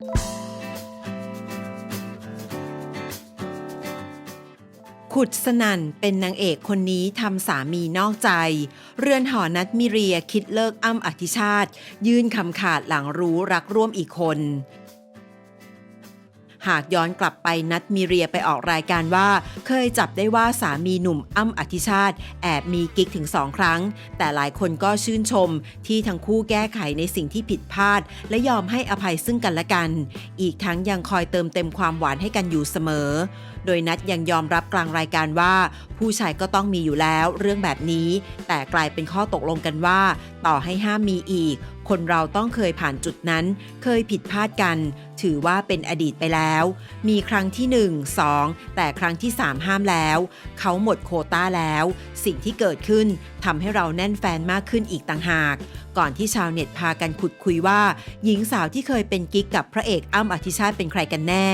ขุดสนั่นเป็นนางเอกคนนี้ทำสามีนอกใจ เรือนหอนัดมิเรียคิดเลิกอ้ำอธิชาติ ยื่นคำขาดหลังรู้รักร่วมอีกคน หากย้อนกลับไปนัดมีเรียไปออกรายการว่า เคยจับได้ว่าสามีหนุ่มอ้ำอธิชาติ แอบมีกิ๊กถึงสองครั้ง แต่หลายคนก็ชื่นชม ที่ทั้งคู่แก้ไขในสิ่งที่ผิดพลาด และยอมให้อภัยซึ่งกันและกัน อีกทั้งยังคอยเติมเต็มความหวานให้กันอยู่เสมอโดยนัดยังยอมรับกลางรายการว่า ผู้ชายก็ต้องมีอยู่แล้วเรื่องแบบนี้ แต่กลายเป็นข้อตกลงกันว่า ต่อให้ห้ามมีอีก คนเราต้องเคยผ่านจุดนั้น เคยผิดพลาดกัน ถือว่าเป็นอดีตไปแล้ว มีครั้งที่ 1 2 แต่ครั้งที่ 3 ห้ามแล้ว เขาหมดโคต้าแล้ว สิ่งที่เกิดขึ้นทำให้เราแน่นแฟนมากขึ้นอีกต่างหาก ก่อนที่ชาวเน็ตพากันขุดคุยว่า หญิงสาวที่เคยเป็นกิ๊กกับพระเอกอ้ำอธิชาติเป็นใครกันแน่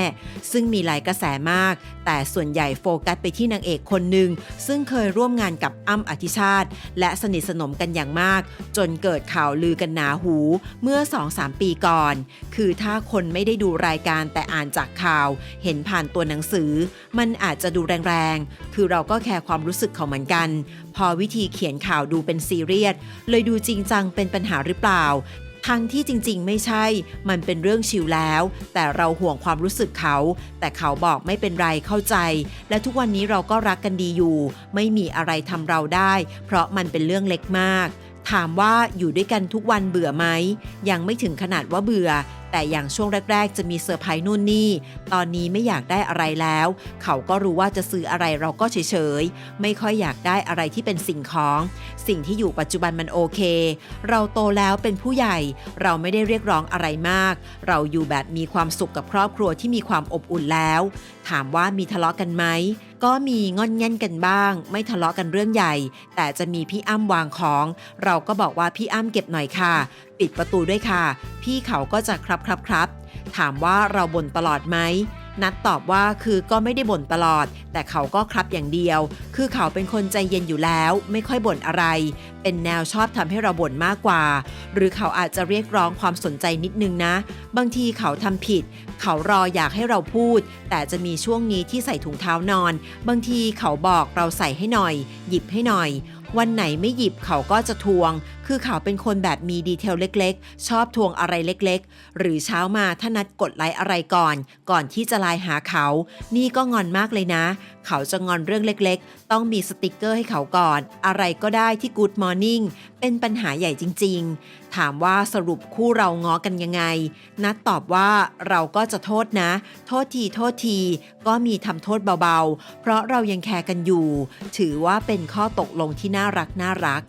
ซึ่งมีหลายกระแสมาก แต่ส่วนใหญ่โฟกัสไปที่นางเอกคนหนึ่งซึ่งเคยร่วมงานกับอ้ำอธิชาติ และสนิทสนมกันอย่างมาก จนเกิดข่าวลือกันหนาหูเมื่อ 2-3 ปีก่อน คือถ้าคนไม่ได้ดูรายการแต่อ่านจากข่าว เห็นผ่านตัวหนังสือ มันอาจจะดูแรงๆ คือเราก็แคร์ความรู้สึกเขาเหมือนกัน พอวิธีเขียนข่าวดูเป็นซีเรียสเลยดูจริงจังเป็นปัญหาหรือเปล่า ทั้งที่จริงๆ ไม่ใช่ มันเป็นเรื่องชิวแล้ว แต่เราห่วงความรู้สึกเขา แต่เขาบอกไม่เป็นไรเข้าใจ และทุกวันนี้เราก็รักกันดีอยู่ ไม่มีอะไรทำเราได้ เพราะมันเป็นเรื่องเล็กมาก ถามว่าอยู่ด้วยกันทุกวันเบื่อไหม ยังไม่ถึงขนาดว่าเบื่อแต่อย่างช่วงแรก ๆ จะมีเซอร์ไพรส์นู่นนี่ ตอนนี้ไม่อยากได้อะไรแล้ว เขาก็รู้ว่าจะซื้ออะไรเราก็เฉยๆ ไม่ค่อยอยากได้อะไรที่เป็นสิ่งของ สิ่งที่อยู่ปัจจุบันมันโอเค เราโตแล้วเป็นผู้ใหญ่ เราไม่ได้เรียกร้องอะไรมาก เราอยู่แบบมีความสุขกับครอบครัวที่มีความอบอุ่นแล้ว ถามว่ามีทะเลาะกันไหมก็มีงอนแง่นกันบ้าง ไม่ทะเลาะกันเรื่องใหญ่ แต่จะมีพี่อ้ำวางของ เราก็บอกว่าพี่อ้ำเก็บหน่อยค่ะ ปิดประตูด้วยค่ะ พี่เขาก็จะครับครับครับถามว่าเราบ่นตลอดไหมนัดตอบว่าคือก็ไม่ได้บ่นตลอด แต่เขาก็ครับอย่างเดียว คือเขาเป็นคนใจเย็นอยู่แล้ว ไม่ค่อยบ่นอะไร เป็นแนวชอบทำให้เราบ่นมากกว่า หรือเขาอาจจะเรียกร้องความสนใจนิดนึงนะ บางทีเขาทำผิด เขารออยากให้เราพูด แต่จะมีช่วงนี้ที่ใส่ถุงเท้านอน บางทีเขาบอกเราใส่ให้หน่อย หยิบให้หน่อย วันไหนไม่หยิบเขาก็จะทวง คือเขาเป็นคนแบบมีดีเทลเล็กๆ ชอบทวงอะไรเล็กๆ หรือเช้ามาถ้านัดกดไลค์อะไรก่อน ก่อนที่จะไลน์หาเขา นี่ก็งอนมากเลยนะ เขาจะงอนเรื่องเล็กๆ ต้องมีสติกเกอร์ให้เขาก่อน อะไรก็ได้ที่ Good Morning เป็นปัญหาใหญ่จริง ๆ ถามว่าสรุปคู่เราง้อกันยังไง นัดตอบว่าเราก็จะโทษนะ โทษทีโทษที ก็มีทำโทษเบาๆ เพราะเรายังแคร์กันอยู่ ถือว่าเป็นข้อตกลงที่น่ารักน่ารัก